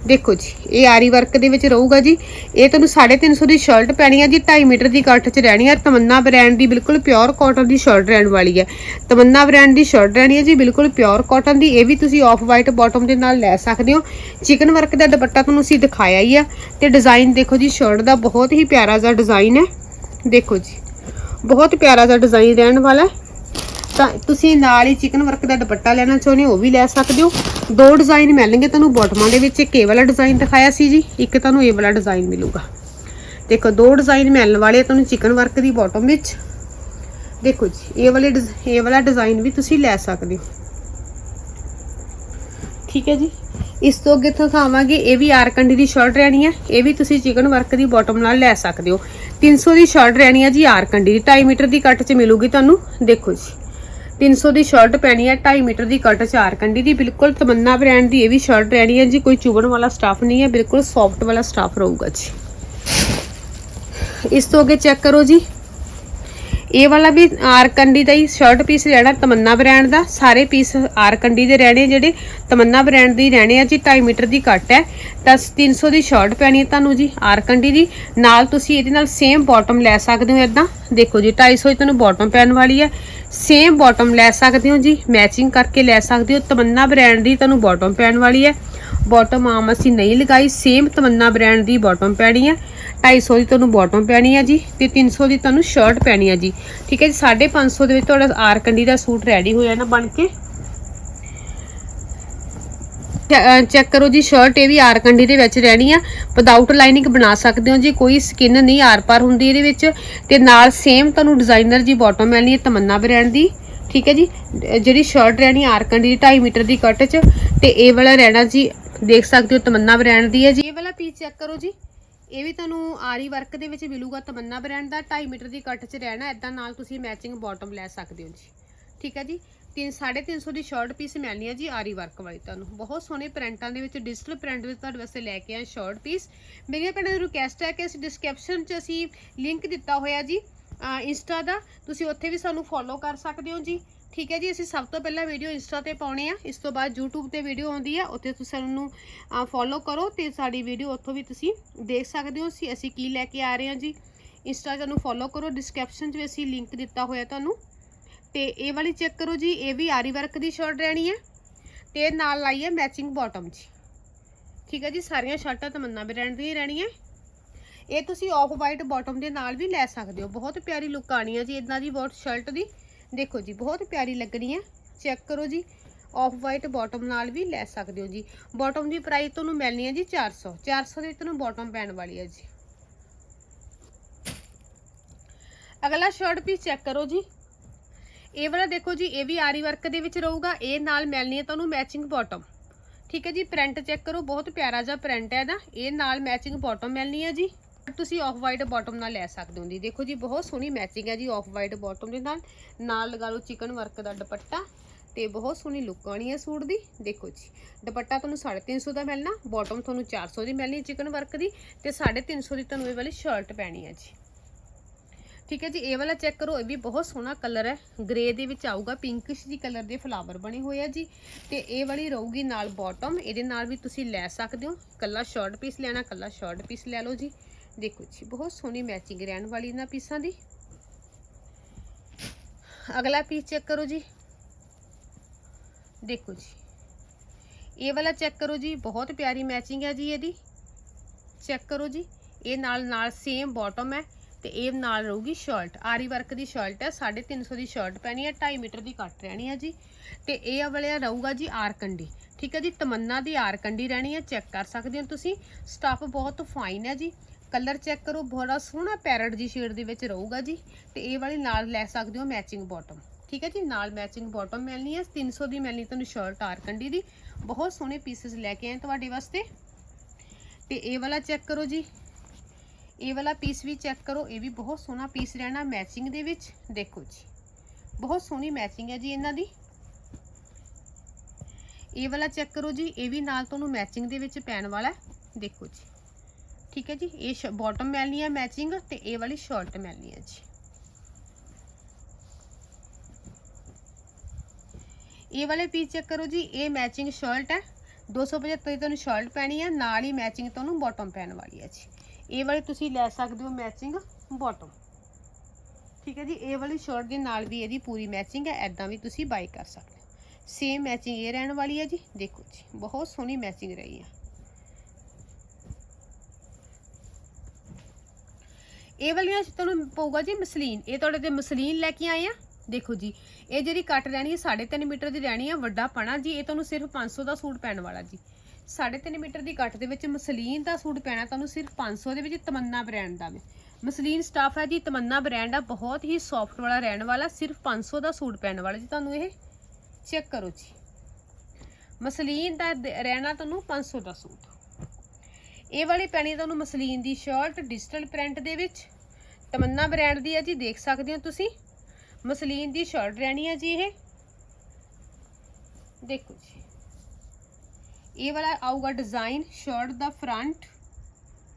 A: ਦੇਖੋ ਜੀ, ਇਹ ਆਰੀ ਵਰਕ ਦੇ ਵਿੱਚ ਰਹੂਗਾ ਜੀ। ਇਹ ਤੁਹਾਨੂੰ 350 ਦੀ ਸ਼ਰਟ ਪੈਣੀ ਹੈ ਜੀ 2.5 ਮੀਟਰ ਦੀ ਕੱਠ 'ਚ ਰਹਿਣੀ ਹੈ ਤਮੰਨਾ ਬ੍ਰਾਂਡ ਦੀ ਬਿਲਕੁਲ ਪਿਓਰ ਕਾਟਨ ਦੀ ਸ਼ਰਟ ਰਹਿਣ ਵਾਲੀ ਹੈ ਤਮੰਨਾ ਬ੍ਰਾਂਡ ਦੀ ਸ਼ਰਟ ਰਹਿਣੀ ਹੈ ਜੀ, ਬਿਲਕੁਲ ਪਿਓਰ ਕਾਟਨ ਦੀ। ਇਹ ਵੀ ਤੁਸੀਂ ਆਫ ਵਾਈਟ ਬਾਟਮ ਦੇ ਨਾਲ ਲੈ ਸਕਦੇ ਹੋ। ਚਿਕਨ ਵਰਕ ਦਾ ਦੁਪੱਟਾ ਤੁਹਾਨੂੰ ਅਸੀਂ ਦਿਖਾਇਆ ਹੀ ਆ। ਤੇ ਡਿਜ਼ਾਈਨ ਦੇਖੋ ਜੀ ਸ਼ਰਟ ਦਾ ਬਹੁਤ ਹੀ ਪਿਆਰਾ ਜਿਹਾ ਡਿਜ਼ਾਈਨ ਹੈ। ਦੇਖੋ ਜੀ, ਬਹੁਤ ਪਿਆਰਾ ਜਿਹਾ ਡਿਜ਼ਾਈਨ ਰਹਿਣ ਵਾਲਾ ਹੈ। ਤਾਂ ਤੁਸੀਂ ਨਾਲ ਹੀ ਚਿਕਨ ਵਰਕ ਦਾ ਦੁਪੱਟਾ ਲੈਣਾ ਚਾਹੁੰਦੇ ਹੋ, ਉਹ ਵੀ ਲੈ ਸਕਦੇ ਹੋ। ਦੋ ਡਿਜ਼ਾਈਨ ਮਿਲਣਗੇ ਤੁਹਾਨੂੰ ਬਾਟਮਾਂ ਦੇ ਵਿੱਚ, ਇੱਕ ਇਹ ਵਾਲਾ ਡਿਜ਼ਾਈਨ ਦਿਖਾਇਆ ਸੀ ਜੀ, ਇੱਕ ਤੁਹਾਨੂੰ ਇਹ ਵਾਲਾ ਡਿਜ਼ਾਈਨ ਮਿਲੂਗਾ। ਦੇਖੋ, ਦੋ ਡਿਜ਼ਾਈਨ ਮਿਲਣ ਵਾਲੇ ਆ ਤੁਹਾਨੂੰ ਚਿਕਨ ਵਰਕ ਦੀ ਬਾਟਮ ਵਿੱਚ। ਦੇਖੋ ਜੀ, ਇਹ ਵਾਲੇ ਡਿਜ਼- ਇਹ ਵਾਲਾ ਡਿਜ਼ਾਈਨ ਵੀ ਤੁਸੀਂ ਲੈ ਸਕਦੇ ਹੋ। ਠੀਕ ਹੈ ਜੀ? ਇਸ ਤੋਂ ਅੱਗੇ ਦਿਖਾਵਾਂਗੇ, ਇਹ ਵੀ ਆਰਕੰਡੀ ਦੀ ਸ਼ਰਟ ਰਹਿਣੀ ਹੈ ਇਹ ਵੀ ਤੁਸੀਂ ਚਿਕਨ ਵਰਕ ਦੀ ਬਾਟਮ ਨਾਲ ਲੈ ਸਕਦੇ ਹੋ। 300 ਦੀ ਸ਼ਰਟ ਰਹਿਣੀ ਹੈ ਜੀ ਆਰਕੰਡੀ ਦੀ 2.5 ਮੀਟਰ ਦੀ ਕੱਟ 'ਚ ਮਿਲੂਗੀ ਤੁਹਾਨੂੰ। ਦੇਖੋ ਜੀ 300 ਦੀ ਸ਼ਰਟ ਪੈਣੀ ਹੈ 2.5 ਮੀਟਰ ਦੀ ਕੱਟ 'ਚ ਆਰਕੰਡੀ ਦੀ, ਬਿਲਕੁਲ ਤਮੰਨਾ ਬ੍ਰਾਂਡ ਦੀ ਇਹ ਵੀ ਸ਼ਰਟ ਰਹਿਣੀ ਹੈ ਜੀ, ਕੋਈ ਚੁਭਣ ਵਾਲਾ ਸਟਾਫ ਨਹੀਂ ਹੈ ਬਿਲਕੁਲ ਸੌਫਟ ਵਾਲਾ ਸਟਾਫ ਰਹੂਗਾ ਜੀ। ਇਸ ਤੋਂ ਅੱਗੇ ਚੈੱਕ ਕਰੋ ਜੀ। ਇਹ ਵਾਲਾ ਵੀ ਆਰ ਕੰਡੀ ਦਾ ਹੀ ਸ਼ਰਟ ਪੀਸ ਰਹਿਣਾ, ਤਮੰਨਾ ਬ੍ਰਾਂਡ ਦਾ, ਸਾਰੇ ਪੀਸ ਆਰ ਕੰਡੀ ਦੇ ਰਹਿਣੇ ਜਿਹੜੇ ਤਮੰਨਾ ਬ੍ਰਾਂਡ ਦੇ ਰਹਿਣੇ ਆ ਜੀ 2.5 ਮੀਟਰ ਦੀ ਕੱਟ ਹੈ। ਤਾਂ 300 ਦੀ ਸ਼ਰਟ ਪੈਣੀ ਹੈ ਤੁਹਾਨੂੰ ਜੀ ਆਰ ਕੰਡੀ ਦੀ। ਨਾਲ ਤੁਸੀਂ ਇਹਦੇ ਨਾਲ ਸੇਮ ਬਾਟਮ ਲੈ ਸਕਦੇ ਹੋ ਇਦਾਂ ਦੇਖੋ ਜੀ 250 ਦੀ ਤੁਹਾਨੂੰ ਬਾਟਮ ਪੈਣ ਵਾਲੀ ਹੈ। ਸੇਮ ਬਾਟਮ ਲੈ ਸਕਦੇ ਹੋ ਜੀ ਮੈਚਿੰਗ ਕਰਕੇ ਲੈ ਸਕਦੇ ਹੋ। ਤਮੰਨਾ ਬ੍ਰਾਂਡ ਦੀ ਤੁਹਾਨੂੰ ਬਾਟਮ ਪੈਣ ਵਾਲੀ ਹੈ। ਬਾਟਮ ਆਮ ਅਸੀਂ ਨਹੀਂ ਲਗਾਈ ਸੇਮ ਤਮੰਨਾ ਬ੍ਰਾਂਡ ਦੀ ਬਾਟਮ ਪੈਣੀ ਹੈ। 250 ਦੀ ਤੁਹਾਨੂੰ ਬਾਟਮ ਪੈਣੀ ਹੈ ਜੀ ਤੇ 300 ਦੀ ਤੁਹਾਨੂੰ ਸ਼ਰਟ ਪੈਣੀ ਹੈ ਜੀ। ਠੀਕ ਹੈ ਜੀ 550 ਦੇ ਵਿੱਚ ਤੁਹਾਡਾ ਆਰਕੰਡੀ ਦਾ ਸੂਟ ਰੈਡੀ ਹੋ ਜਾਣਾ ਬਣ ਕੇ। ਚੈੱਕ ਕਰੋ ਜੀ ਸ਼ਰਟ ਇਹ ਵੀ ਆਰ ਆਰਕੰਡੀ ਦੇ ਵਿੱਚ ਰਹਿਣੀ ਆ। ਵਿਦਆਊਟ ਲਾਈਨਿੰਗ ਬਣਾ ਸਕਦੇ ਹੋ ਜੀ, ਕੋਈ ਸਕਿਨ ਨਹੀਂ ਆਰ ਪਾਰ ਹੁੰਦੀ ਇਹਦੇ ਵਿੱਚ। ਤੇ ਨਾਲ ਸੇਮ ਤੁਹਾਨੂੰ ਡਿਜ਼ਾਈਨਰ ਜੀ ਬਾਟਮ ਮਿਲਣੀ ਹੈ, ਤਮੰਨਾ ਬ੍ਰਾਂਡ ਦੀ। ਠੀਕ ਹੈ ਜੀ? ਜਿਹੜੀ ਸ਼ਰਟ ਰਹਿਣੀ ਆਰ ਆਰਕੰਡੀ ਦੀ 2.5 ਮੀਟਰ ਦੀ ਕੱਟ 'ਚ। ਤੇ ਇਹ ਵਾਲਾ ਰਹਿਣਾ ਜੀ, ਦੇਖ ਸਕਦੇ ਹੋ ਤਮੰਨਾ ਬ੍ਰਾਂਡ ਦੀ ਹੈ ਜੀ। ਇਹ ਵਾਲਾ ਪੀਸ ਚੈੱਕ ਕਰੋ ਜੀ। ਇਹ ਵੀ ਤੁਹਾਨੂੰ ਆਰੀ ਵਰਕ ਦੇ ਵਿੱਚ ਮਿਲੂਗਾ ਤਮੰਨਾ ਬ੍ਰਾਂਡ ਦਾ। 2.5 ਮੀਟਰ ਦੀ ਕੱਟ 'ਚ ਰਹਿਣਾ ਇਦਾਂ ਨਾਲ ਤੁਸੀਂ ਮੈਚਿੰਗ ਬਾਟਮ ਲੈ ਸਕਦੇ ਹੋ ਜੀ। ਠੀਕ ਹੈ ਜੀ? 350 ਦੀ ਸ਼ਰਟ ਪੀਸ ਮਿਲਣੀ ਹੈ ਜੀ ਆਰੀ ਵਰਕ ਵਾਲੀ ਤੁਹਾਨੂੰ। ਬਹੁਤ ਸੋਹਣੇ ਪ੍ਰਿੰਟਾਂ ਦੇ ਵਿੱਚ ਡਿਜੀਟਲ ਪ੍ਰਿੰਟ ਵਿੱਚ ਤੁਹਾਡੇ ਵਾਸਤੇ ਲੈ ਕੇ ਆਏ ਸ਼ਰਟ ਪੀਸ ਮੇਰੀਆਂ ਭੈਣਾਂ ਨੂੰ ਰਿਕੁਐਸਟ ਹੈ ਕਿ ਇਸ ਡਿਸਕ੍ਰਿਪਸ਼ਨ 'ਚ ਅਸੀਂ ਲਿੰਕ ਦਿੱਤਾ ਹੋਇਆ ਜੀ ਇੰਸਟਾ ਦਾ। ਤੁਸੀਂ ਉੱਥੇ ਵੀ ਸਾਨੂੰ ਫੋਲੋ ਕਰ ਸਕਦੇ ਹੋ ਜੀ। ਠੀਕ ਹੈ ਜੀ, ਅਸੀਂ ਸਭ ਤੋਂ ਪਹਿਲਾਂ ਵੀਡੀਓ ਇੰਸਟਾ ਤੇ ਪਾਉਣੇ ਆ। ਇਸ ਤੋਂ ਬਾਅਦ YouTube ਤੇ ਵੀਡੀਓ ਆਉਂਦੀ ਆ। ਉੱਥੇ ਤੁਸੀਂ ਸਾਨੂੰ ਫੋਲੋ ਕਰੋ ਤੇ ਸਾਡੀ ਵੀਡੀਓ ਉੱਥੋਂ ਵੀ ਤੁਸੀਂ ਦੇਖ ਸਕਦੇ ਹੋ। ਅਸੀਂ ਅਸੀਂ ਕੀ ਲੈ ਕੇ ਆ ਰਹੇ ਹਾਂ ਜੀ? ਇੰਸਟਾ ਤੁਹਾਨੂੰ ਫੋਲੋ ਕਰੋ। ਡਿਸਕ੍ਰਿਪਸ਼ਨ 'ਚ ਵੀ ਅਸੀਂ ਲਿੰਕ ਦਿੱਤਾ ਹੋਇਆ ਤੁਹਾਨੂੰ। ਤੇ ਇਹ ਵਾਲੀ ਚੈੱਕ ਕਰੋ ਜੀ, ਇਹ ਵੀ ਆਰੀ ਵਰਕ ਦੀ ਸ਼ਰਟ ਰਹਿਣੀ ਹੈ ਤੇ ਨਾਲ ਲਾਈ ਹੈ ਮੈਚਿੰਗ ਬਾਟਮ ਜੀ। ਠੀਕ ਹੈ ਜੀ, ਸਾਰੀਆਂ ਸ਼ਰਟਾਂ ਤਮੰਨਾ ਬ੍ਰਾਂਡ ਦੀਆਂ ਰਹਿਣੀਆਂ। ਇਹ ਤੁਸੀਂ ਆਫ ਵਾਈਟ ਬਾਟਮ ਦੇ ਨਾਲ ਵੀ ਲੈ ਸਕਦੇ ਹੋ। ਬਹੁਤ ਪਿਆਰੀ ਲੁੱਕ ਆਣੀ ਹੈ ਜੀ ਇਦਾਂ ਦੀ ਬਹੁਤ ਸ਼ਰਟ ਦੀ। ਦੇਖੋ ਜੀ, ਬਹੁਤ ਪਿਆਰੀ ਲੱਗਣੀ ਹੈ। ਚੈੱਕ ਕਰੋ ਜੀ ਆਫ ਵਾਈਟ ਬਾਟਮ ਨਾਲ ਵੀ ਲੈ ਸਕਦੇ ਹੋ ਜੀ। ਬਾਟਮ ਦੀ ਪ੍ਰਾਈਸ ਤੁਹਾਨੂੰ ਮਿਲਣੀ ਹੈ ਜੀ 400 400 ਦੇ ਵਿੱਚ ਤੁਹਾਨੂੰ ਬਾਟਮ ਪੈਣ ਵਾਲੀ ਹੈ ਜੀ। ਅਗਲਾ ਸ਼ਰਟ ਪੀਸ ਚੈੱਕ ਕਰੋ ਜੀ। ਇਹ ਵਾਲਾ ਦੇਖੋ ਜੀ, ਇਹ ਵੀ ਆਰੀ ਵਰਕ ਦੇ ਵਿੱਚ ਰਹੂਗਾ, ਇਹ ਨਾਲ ਮਿਲਣੀ ਹੈ ਤੁਹਾਨੂੰ ਮੈਚਿੰਗ ਬਾਟਮ ਠੀਕ ਹੈ ਜੀ ਪ੍ਰਿੰਟ ਚੈੱਕ ਕਰੋ, ਬਹੁਤ ਪਿਆਰਾ ਜਿਹਾ ਪ੍ਰਿੰਟ ਹੈ ਇਹਦਾ। ਇਹ ਨਾਲ ਮੈਚਿੰਗ ਬਾਟਮ ਮਿਲਣੀ ਹੈ ਜੀ। ਤੁਸੀਂ ਆਫ ਵਾਈਟ ਬਾਟਮ ਨਾਲ ਲੈ ਸਕਦੇ ਹੋ ਜੀ। ਦੇਖੋ ਜੀ, ਬਹੁਤ ਸੋਹਣੀ ਮੈਚਿੰਗ ਹੈ ਜੀ ਆਫ ਵਾਈਟ ਬਾਟਮ ਦੇ ਨਾਲ। ਨਾਲ ਲਗਾ ਲਓ ਚਿਕਨ ਵਰਕ ਦਾ ਦੁਪੱਟਾ ਤੇ ਬਹੁਤ ਸੋਹਣੀ ਲੁੱਕ ਆਣੀ ਹੈ ਸੂਟ ਦੀ। ਦੇਖੋ ਜੀ, ਦੁਪੱਟਾ ਤੁਹਾਨੂੰ 350 ਦਾ ਮਿਲਣਾ ਬਾਟਮ ਤੁਹਾਨੂੰ 400 ਦੀ ਮਿਲਣੀ ਚਿਕਨ ਵਰਕ ਦੀ ਤੇ 350 ਦੀ ਤੁਹਾਨੂੰ ਇਹ ਵਾਲੀ ਸ਼ਰਟ ਪੈਣੀ ਹੈ ਜੀ। ਠੀਕ ਹੈ ਜੀ, ਇਹ ਵਾਲਾ ਚੈੱਕ ਕਰੋ, ਇਹ ਵੀ ਬਹੁਤ ਸੋਹਣਾ ਕਲਰ ਹੈ। ਗ੍ਰੇ ਦੇ ਵਿੱਚ ਆਊਗਾ ਪਿੰਕਿਸ਼ ਜੀ ਕਲਰ ਦੇ ਫਲਾਵਰ ਬਣੇ ਹੋਏ ਆ ਜੀ। ਤੇ ਇਹ ਵਾਲੀ ਰਹੂਗੀ ਨਾਲ ਬਾਟਮ ਇਹਦੇ ਨਾਲ ਵੀ ਤੁਸੀਂ ਲੈ ਸਕਦੇ ਹੋ। ਕੱਲਾ ਸ਼ਾਰਟ ਪੀਸ ਲੈਣਾ, ਕੱਲਾ ਸ਼ਾਰਟ ਪੀਸ ਲੈ ਲਓ ਜੀ। ਦੇਖੋ ਜੀ, ਬਹੁਤ ਸੋਹਣੀ ਮੈਚਿੰਗ ਰਹਿਣ ਵਾਲੀ ਇਹਨਾਂ ਪੀਸਾਂ ਦੀ। ਅਗਲਾ ਪੀਸ ਚੈੱਕ ਕਰੋ ਜੀ। ਦੇਖੋ ਜੀ। ਇਹ ਵਾਲਾ ਚੈੱਕ ਕਰੋ ਜੀ, ਬਹੁਤ ਪਿਆਰੀ ਮੈਚਿੰਗ ਹੈ ਜੀ ਇਹਦੀ। ਚੈੱਕ ਕਰੋ ਜੀ। ਇਹ ਨਾਲ ਨਾਲ ਸੇਮ ਬਾਟਮ ਹੈ। ਤੇ ਇਹ ਨਾਲ ਰਹੂਗੀ ਸ਼ਰਟ। ਆਰੀ ਵਰਕ ਦੀ ਸ਼ਰਟ ਹੈ 350 ਦੀ ਸ਼ਰਟ ਪੈਣੀ ਹੈ 2.5 ਮੀਟਰ ਦੀ ਕੱਟ ਰਹਿਣੀ ਹੈ ਜੀ। ਤੇ ਇਹ ਵਾਲਿਆ ਰਹੂਗਾ ਜੀ ਆਰ ਕੰਡੀ ਠੀਕ ਹੈ ਜੀ, ਤਮੰਨਾ ਦੀ ਆਰ ਕੰਡੀ ਰਹਿਣੀ ਹੈ, ਚੈੱਕ ਕਰ ਸਕਦੇ ਹੋ ਤੁਸੀਂ। ਸਟੱਫ ਬਹੁਤ ਫਾਈਨ ਹੈ ਜੀ। ਕਲਰ ਚੈੱਕ ਕਰੋ, ਬੜਾ ਸੋਹਣਾ ਪੈਰਟ ਜੀ ਸ਼ੇਡ ਦੇ ਵਿੱਚ ਰਹੂਗਾ ਜੀ। ਤੇ ਇਹ ਵਾਲੀ ਨਾਲ ਲੈ ਸਕਦੇ ਹੋ ਮੈਚਿੰਗ ਬਾਟਮ ਠੀਕ ਹੈ ਜੀ, ਨਾਲ ਮੈਚਿੰਗ ਬਾਟਮ ਮਿਲਣੀ ਹੈ 300 ਦੀ ਮਿਲਣੀ ਤੁਹਾਨੂੰ ਸ਼ਰਟ ਆਰ ਕੰਡੀ ਦੀ। ਬਹੁਤ ਸੋਹਣੇ ਪੀਸਸ ਲੈ ਕੇ ਆਏ ਤੁਹਾਡੇ ਵਾਸਤੇ। ਤੇ ਇਹ ਵਾਲਾ ਚੈੱਕ ਕਰੋ ਜੀ। ਇਹ ਵਾਲਾ ਪੀਸ ਵੀ ਚੈੱਕ ਕਰੋ, ਇਹ ਵੀ ਬਹੁਤ ਸੋਹਣਾ ਪੀਸ ਰਹਿਣਾ ਮੈਚਿੰਗ ਦੇ ਵਿੱਚ। ਦੇਖੋ ਜੀ, ਬਹੁਤ ਸੋਹਣੀ ਮੈਚਿੰਗ ਹੈ ਜੀ ਇਹਨਾਂ ਦੀ। ਇਹ ਵਾਲਾ ਚੈੱਕ ਕਰੋ ਜੀ, ਇਹ ਵੀ ਨਾਲ ਤੁਹਾਨੂੰ ਮੈਚਿੰਗ ਦੇ ਵਿੱਚ ਪੈਣ ਵਾਲਾ ਦੇਖੋ ਜੀ, ਠੀਕ ਹੈ ਜੀ, ਇਹ ਬਾਟਮ ਮਿਲਣੀ ਹੈ ਮੈਚਿੰਗ ਤੇ ਇਹ ਵਾਲੀ ਸ਼ਰਟ ਮਿਲਣੀ ਹੈ ਜੀ। ਇਹ ਵਾਲੇ ਪੀਸ ਚੈੱਕ ਕਰੋ ਜੀ, ਇਹ ਮੈਚਿੰਗ ਸ਼ਰਟ ਹੈ। 275 ਦੀ ਤੁਹਾਨੂੰ ਸ਼ਰਟ ਪੈਣੀ ਹੈ, ਨਾਲ ਹੀ ਮੈਚਿੰਗ ਤੁਹਾਨੂੰ ਬਾਟਮ ਪੈਣ ਵਾਲੀ ਹੈ ਜੀ। ਇਹ ਵਾਲੀ ਤੁਸੀਂ ਲੈ ਸਕਦੇ ਹੋ ਮੈਚਿੰਗ ਬਾਟਮ ਠੀਕ ਹੈ ਜੀ, ਇਹ ਵਾਲੀ ਸ਼ਰਟ ਦੇ ਨਾਲ ਵੀ ਇਹਦੀ ਪੂਰੀ ਮੈਚਿੰਗ ਹੈ ਐਦਾਂ ਵੀ ਤੁਸੀਂ ਬਾਈ ਕਰ ਸਕਦੇ ਹੋ। ਸੇਮ ਮੈਚਿੰਗ ਇਹ ਰਹਿਣ ਵਾਲੀ ਹੈ ਜੀ, ਦੇਖੋ ਜੀ, ਬਹੁਤ ਸੋਹਣੀ ਮੈਚਿੰਗ ਰਹੀ ਹੈ। ਇਹ ਵਾਲੀਆਂ ਤੁਹਾਨੂੰ ਪਊਗਾ ਜੀ ਮਸਲੀਨ। ਇਹ ਤੁਹਾਡੇ ਤੇ ਮਸਲੀਨ ਲੈ ਕੇ ਆਏ ਆ। ਦੇਖੋ ਜੀ, ਇਹ ਜਿਹੜੀ ਕੱਟ ਰਹਿਣੀ ਹੈ 3.5 ਮੀਟਰ ਦੀ ਰਹਿਣੀ ਹੈ, ਵੱਡਾ ਪਣਾ ਜੀ, ਇਹ ਤੁਹਾਨੂੰ ਸਿਰਫ 500 ਦਾ ਸੂਟ ਪੈਣ ਵਾਲਾ ਜੀ। 3.5 ਮੀਟਰ ਦੀ ਕੱਟ ਦੇ ਵਿੱਚ ਮਸਲੀਨ ਦਾ ਸੂਟ ਪੈਣਾ ਤੁਹਾਨੂੰ ਸਿਰਫ 500 ਦੇ ਵਿੱਚ ਤਮੰਨਾ ਬ੍ਰਾਂਡ ਦਾ ਵੇ। ਮਸਲੀਨ ਸਟਾਫ ਹੈ ਜੀ, ਤਮੰਨਾ ਬ੍ਰਾਂਡ ਆ, ਬਹੁਤ ਹੀ ਸੌਫਟ ਵਾਲਾ ਰਹਿਣ ਵਾਲਾ, ਸਿਰਫ 500 ਦਾ ਸੂਟ ਪੈਣ ਵਾਲਾ ਜੀ ਤੁਹਾਨੂੰ ਇਹ ਚੈੱਕ ਕਰੋ ਜੀ। ਮਸਲੀਨ ਦਾ ਰਹਿਣਾ ਤੁਹਾਨੂੰ 500 ਦਾ ਸੂਟ। ਇਹ ਵਾਲੀ ਪੈਣੀ ਤੁਹਾਨੂੰ ਮਸਲੀਨ ਦੀ ਸ਼ਰਟ ਡਿਜੀਟਲ ਪ੍ਰਿੰਟ ਦੇ ਵਿੱਚ। ਤਮੰਨਾ ਬ੍ਰਾਂਡ ਦੀ ਹੈ ਜੀ, ਦੇਖ ਸਕਦੇ ਹੋ ਤੁਸੀਂ। ਮਸਲੀਨ ਦੀ ਸ਼ਰਟ ਰਹਿਣੀ ਹੈ ਜੀ ਇਹ। ਦੇਖੋ ਜੀ। ਇਹ ਵਾਲਾ ਆਊਗਾ ਡਿਜ਼ਾਈਨ ਸ਼ਰਟ ਦਾ ਫਰੰਟ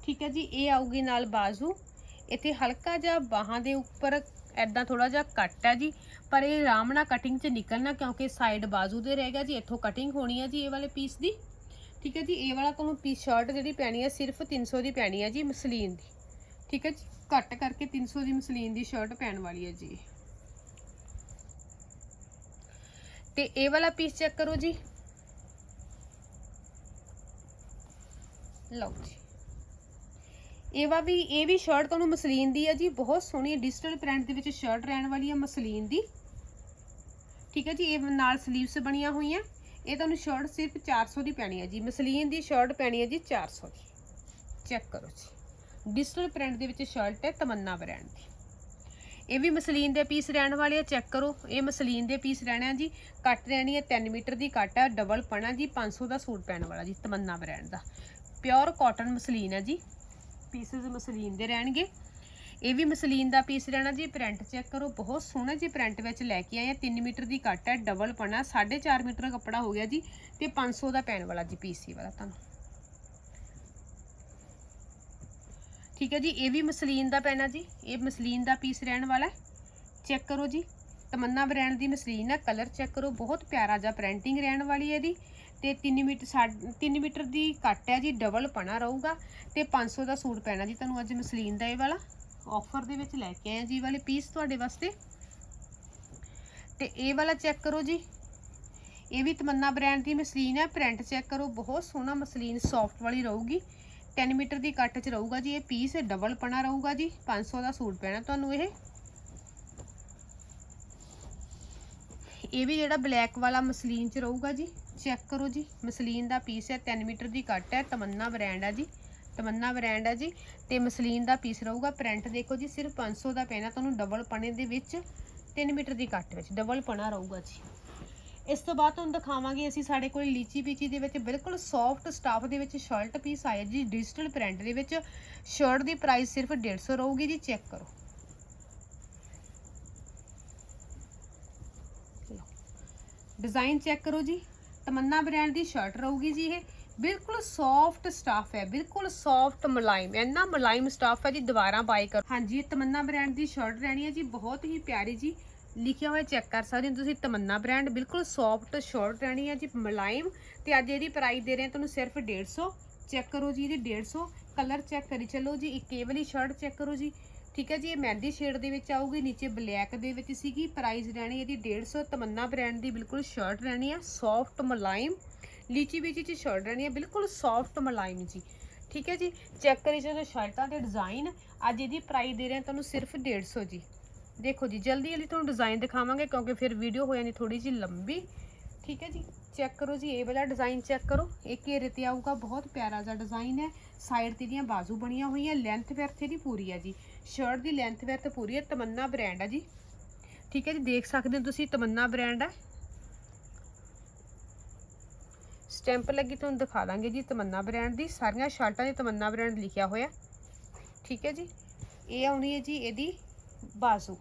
A: ਠੀਕ ਹੈ ਜੀ, ਇਹ ਆਊਗੀ ਨਾਲ ਬਾਜ਼ੂ। ਇੱਥੇ ਹਲਕਾ ਜਿਹਾ ਬਾਹਾਂ ਦੇ ਉੱਪਰ ਐਦਾਂ ਥੋੜਾ ਜਿਹਾ ਕੱਟ ਹੈ ਜੀ, ਪਰ ਇਹ ਆਰਾਮ ਨਾਲ ਕਟਿੰਗ 'ਚ ਨਿਕਲਣਾ ਕਿਉਂਕਿ ਸਾਈਡ ਬਾਜ਼ੂ ਦੇ ਰਹੇਗਾ ਜੀ, ਇੱਥੋਂ ਕਟਿੰਗ ਹੋਣੀ ਹੈ ਜੀ ਇਹ ਵਾਲੇ ਪੀਸ ਦੀ। ਠੀਕ ਹੈ ਜੀ, ਇਹ ਵਾਲਾ ਤੁਹਾਨੂੰ ਪੀਸ ਸ਼ਰਟ ਜਿਹੜੀ ਪੈਣੀ ਹੈ ਸਿਰਫ 300 ਦੀ ਪੈਣੀ ਹੈ ਜੀ ਮਸਲੀਨ ਦੀ। ਠੀਕ ਹੈ ਜੀ, ਘੱਟ ਕਰਕੇ 300 ਦੀ ਮਸਲੀਨ ਦੀ ਸ਼ਰਟ ਪੈਣ ਵਾਲੀ ਹੈ ਜੀ ਤੇ ਇਹ ਵਾਲਾ ਪੀਸ ਚੈੱਕ ਕਰੋ ਜੀ। ਲਓ ਜੀ। ਇਹ ਵਾ ਵੀ, ਇਹ ਵੀ ਸ਼ਰਟ ਤੁਹਾਨੂੰ ਮਸਲੀਨ ਦੀ ਹੈ ਜੀ, ਬਹੁਤ ਸੋਹਣੀ ਡਿਜੀਟਲ ਪ੍ਰਿੰਟ ਦੇ ਵਿੱਚ ਸ਼ਰਟ ਰਹਿਣ ਵਾਲੀ ਹੈ ਮਸਲੀਨ ਦੀ। ਠੀਕ ਹੈ ਜੀ, ਇਹ ਨਾਲ ਸਲੀਵਸ ਬਣੀਆਂ ਹੋਈਆਂ। ਇਹ ਤੁਹਾਨੂੰ ਸ਼ਰਟ ਸਿਰਫ 400 ਦੀ ਪੈਣੀ ਹੈ ਜੀ। ਮਸਲੀਨ ਦੀ ਸ਼ਰਟ ਪੈਣੀ ਹੈ ਜੀ 400 ਦੀ। ਚੈੱਕ ਕਰੋ ਜੀ। ਡਿਜੀਟਲ ਪ੍ਰਿੰਟ ਦੇ ਵਿੱਚ ਸ਼ਰਟ ਹੈ ਤਮੰਨਾ ਬ੍ਰਾਂਡ ਦੀ। ਇਹ ਵੀ ਮਸਲੀਨ ਦੇ ਪੀਸ ਰਹਿਣ ਵਾਲੇ ਆ ਚੈੱਕ ਕਰੋ। ਇਹ ਮਸਲੀਨ ਦੇ ਪੀਸ ਰਹਿਣਾ ਜੀ। ਕੱਟ ਰਹਿਣੀ ਹੈ 3 ਮੀਟਰ ਦੀ ਕੱਟ ਹੈ ਡਬਲ ਪਣਾ ਜੀ 500 ਦਾ ਸੂਟ ਪੈਣ ਵਾਲਾ ਜੀ, ਤਮੰਨਾ ਬ੍ਰਾਂਡ ਦਾ। ਪਿਓਰ ਕਾਟਨ ਮਸਲੀਨ ਹੈ ਜੀ। ਪੀਸਸ ਮਸਲੀਨ ਦੇ ਰਹਿਣਗੇ। ਇਹ ਵੀ ਮਸਲੀਨ ਦਾ ਪੀਸ ਰਹਿਣਾ ਜੀ, ਪ੍ਰਿੰਟ ਚੈੱਕ ਕਰੋ, ਬਹੁਤ ਸੋਹਣਾ ਜੀ ਪ੍ਰਿੰਟ ਵਿੱਚ ਲੈ ਕੇ ਆਏ ਆ। 3 ਮੀਟਰ ਦੀ ਕੱਟ ਹੈ, ਡਬਲ ਪਣਾ 4.5 ਮੀਟਰ ਕੱਪੜਾ ਹੋ ਗਿਆ ਜੀ, ਤੇ 500 ਦਾ ਪੈਣ ਵਾਲਾ ਜੀ ਪੀਸ ਹੀ ਵਾਲਾ ਤੁਹਾਨੂੰ। ਠੀਕ ਹੈ ਜੀ, ਇਹ ਵੀ ਮਸਲੀਨ ਦਾ ਪੈਣਾ ਜੀ, ਇਹ ਮਸਲੀਨ ਦਾ ਪੀਸ ਰਹਿਣ ਵਾਲਾ ਚੈੱਕ ਕਰੋ ਜੀ, ਤਮੰਨਾ ਬ੍ਰਾਂਡ ਦੀ ਮਸਲੀਨ ਹੈ, ਕਲਰ ਚੈੱਕ ਕਰੋ, ਬਹੁਤ ਪਿਆਰਾ ਜਿਹਾ ਪ੍ਰਿੰਟਿੰਗ ਰਹਿਣ ਵਾਲੀ ਹੈ ਇਹਦੀ। ਤੇ 3 ਮੀਟਰ 3 ਮੀਟਰ ਦੀ ਕੱਟ ਹੈ ਜੀ ਡਬਲ ਪਣਾ ਰਹੂਗਾ ਤੇ 500 ਦਾ ਸੂਟ ਪੈਣਾ ਜੀ ਤੁਹਾਨੂੰ ਅੱਜ ਮਸਲੀਨ ਦਾ ਇਹ ਵਾਲਾ। ਆਫਰ ਦੇ ਵਿੱਚ ਲੈ ਕੇ ਆਇਆ ਜੀ ਇਹ ਵਾਲੇ ਪੀਸ ਤੁਹਾਡੇ ਵਾਸਤੇ। ਤੇ ਇਹ ਵਾਲਾ ਚੈੱਕ ਕਰੋ ਜੀ। ਇਹ ਵੀ ਤਮੰਨਾ ਬ੍ਰਾਂਡ ਦੀ ਮਸਲੀਨ ਹੈ ਪ੍ਰਿੰਟ ਚੈੱਕ ਕਰੋ, ਬਹੁਤ ਸੋਹਣਾ ਮਸਲੀਨ ਸੌਫਟ ਵਾਲੀ ਰਹੂਗੀ। 10 ਮੀਟਰ ਦੀ ਕੱਟ 'ਚ ਰਹੂਗਾ ਜੀ, ਇਹ ਪੀਸ ਡਬਲ ਪਣਾ ਰਹੂਗਾ ਜੀ 500 ਦਾ ਸੂਟ ਪੈਣਾ ਤੁਹਾਨੂੰ ਇਹ। ਇਹ ਵੀ ਜਿਹੜਾ ਬਲੈਕ ਵਾਲਾ ਮਸਲੀਨ 'ਚ ਰਹੂਗਾ ਜੀ। ਚੈੱਕ ਕਰੋ ਜੀ। ਮਸਲੀਨ ਦਾ ਪੀਸ ਹੈ 3 ਮੀਟਰ ਦੀ ਕੱਟ ਹੈ। ਤਮੰਨਾ ਬ੍ਰਾਂਡ ਆ ਜੀ। ਤਮੰਨਾ ਬ੍ਰਾਂਡ ਆ ਜੀ। ਤੇ ਮਸਲੀਨ ਦਾ ਪੀਸ ਰਹੂਗਾ ਪ੍ਰਿੰਟ ਦੇਖੋ ਜੀ, ਸਿਰਫ 500 ਦਾ ਪੈਣਾ, ਤੁਹਾਨੂੰ ਡਬਲ ਪਣੇ ਦੇ ਵਿੱਚ 3 ਮੀਟਰ ਦੀ ਕੱਟ ਵਿੱਚ ਡਬਲ ਪਣਾ ਰਹੂਗਾ ਜੀ। ਇਸ ਤੋਂ ਬਾਅਦ ਤੁਹਾਨੂੰ ਦਿਖਾਵਾਂਗੇ ਅਸੀਂ ਸਾਡੇ ਕੋਲ ਲੀਚੀ ਪੀਚੀ ਦੇ ਵਿੱਚ ਬਿਲਕੁਲ ਸੌਫਟ ਸਟਾਫ ਦੇ ਵਿੱਚ ਸ਼ਰਟ ਪੀਸ ਆਇਆ ਜੀ ਡਿਜੀਟਲ ਪ੍ਰਿੰਟ ਦੇ ਵਿੱਚ। ਸ਼ਰਟ ਦੀ ਪ੍ਰਾਈਸ ਸਿਰਫ 150 ਰਹੂਗੀ ਜੀ, ਚੈੱਕ ਕਰੋ। ਡਿਜ਼ਾਈਨ ਚੈੱਕ ਕਰੋ ਜੀ। ਤਮੰਨਾ ਬ੍ਰਾਂਡ ਦੀ ਸ਼ਰਟ ਰਹੂਗੀ ਜੀ ਇਹ। ਬਿਲਕੁਲ ਸੌਫਟ ਸਟਾਫ ਹੈ, ਬਿਲਕੁਲ ਸੌਫਟ ਮੁਲਾਇਮ, ਇੰਨਾ ਮੁਲਾਇਮ ਸਟਾਫ ਹੈ ਜੀ, ਦੁਬਾਰਾ ਬਾਈ ਕਰੋ। ਹਾਂਜੀ, ਇਹ ਤਮੰਨਾ ਬ੍ਰਾਂਡ ਦੀ ਸ਼ਰਟ ਰਹਿਣੀ ਹੈ ਜੀ, ਬਹੁਤ ਹੀ ਪਿਆਰੀ ਜੀ। ਲਿਖਿਆ ਹੋਇਆ ਚੈੱਕ ਕਰ ਸਕਦੇ ਹੋ ਤੁਸੀਂ, ਤਮੰਨਾ ਬ੍ਰਾਂਡ, ਬਿਲਕੁਲ ਸੌਫਟ ਸ਼ਰਟ ਰਹਿਣੀ ਹੈ ਜੀ, ਮੁਲਾਇਮ। ਤੇ ਅੱਜ ਇਹਦੀ ਪ੍ਰਾਈਸ ਦੇ ਰਹੇ ਤੁਹਾਨੂੰ ਸਿਰਫ 150 ਚੈੱਕ ਕਰੋ ਜੀ, ਇਹਦੀ 150 ਕਲਰ ਚੈੱਕ ਕਰੀ ਚੱਲੋ ਜੀ, ਇੱਕ ਇਹ ਵਾਲੀ ਸ਼ਰਟ ਚੈੱਕ ਕਰੋ ਜੀ। ਠੀਕ ਹੈ ਜੀ, ਇਹ ਮਹਿੰਦੀ ਸ਼ੇਡ ਦੇ ਵਿੱਚ ਆਊਗੀ, ਨੀਚੇ ਬਲੈਕ ਦੇ ਵਿੱਚ ਸੀਗੀ ਪ੍ਰਾਈਸ ਰਹਿਣੀ ਇਹਦੀ 150 ਤਮੰਨਾ ਬ੍ਰਾਂਡ ਦੀ, ਬਿਲਕੁਲ ਸ਼ਰਟ ਰਹਿਣੀ ਆ ਸੌਫਟ ਮੁਲਾਇਮ, ਲੀਚੀ ਵਿੱਚ ਚ ਸ਼ਰਟ ਰਹਿਣੀ ਆ, ਬਿਲਕੁਲ ਸੌਫਟ ਮੁਲਾਇਮ ਜੀ। ਠੀਕ ਹੈ ਜੀ ਚੈੱਕ ਕਰੀ ਜਦੋਂ ਸ਼ਰਟਾਂ ਦੇ ਡਿਜ਼ਾਈਨ ਅੱਜ ਇਹਦੀ ਪ੍ਰਾਈਸ ਦੇ ਰਹੇ ਤੁਹਾਨੂੰ ਸਿਰਫ 150 ਜੀ। ਦੇਖੋ ਜੀ, ਜਲਦੀ ਜਲਦੀ ਤੁਹਾਨੂੰ ਡਿਜ਼ਾਈਨ ਦਿਖਾਵਾਂਗੇ, ਕਿਉਂਕਿ ਫਿਰ ਵੀਡੀਓ ਹੋ ਜਾਂਦੀ ਥੋੜੀ ਜਿਹੀ ਲੰਬੀ। ਠੀਕ ਹੈ ਜੀ ਚੈੱਕ ਕਰੋ ਜੀ, ਇਹ ਵਾਲਾ ਡਿਜ਼ਾਈਨ ਚੈੱਕ ਕਰੋ ਇਹ ਘੇਰੇ ਤੇ ਆਊਗਾ, ਬਹੁਤ ਪਿਆਰਾ ਜਿਹਾ ਡਿਜ਼ਾਈਨ ਹੈ ਸਾਈਡ ਤੇ ਦੀਆਂ ਬਾਜ਼ੂ ਬਣੀਆਂ ਹੋਈਆਂ ਲੈਂਥ ਫਿਰ ਵੈਰਥ ਇਹਦੀ ਪੂਰੀ ਹੈ ਜੀ। ਸ਼ਰਟ ਦੀ ਲੈਂਥ ਵੈਰਥ ਪੂਰੀ ਹੈ, ਤਮੰਨਾ ਬ੍ਰਾਂਡ ਹੈ ਜੀ। ਠੀਕ ਹੈ ਜੀ, ਦੇਖ ਸਕਦੇ ਹੋ ਤੁਸੀਂ, ਤਮੰਨਾ ਬ੍ਰਾਂਡ ਹੈ ਸਟੈਂਪ ਲੱਗੀ ਤੁਹਾਨੂੰ ਦਿਖਾ ਦਾਂਗੇ ਜੀ, ਤਮੰਨਾ ਬ੍ਰਾਂਡ ਦੀ। ਸਾਰੀਆਂ ਸ਼ਰਟਾਂ 'ਤੇ ਤਮੰਨਾ ਬ੍ਰਾਂਡ ਲਿਖਿਆ ਹੋਇਆ। ਠੀਕ ਹੈ ਜੀ, ਇਹ ਆਉਣੀ ਹੈ ਜੀ ਇਹਦੀ ਬਾਜ਼ੂ।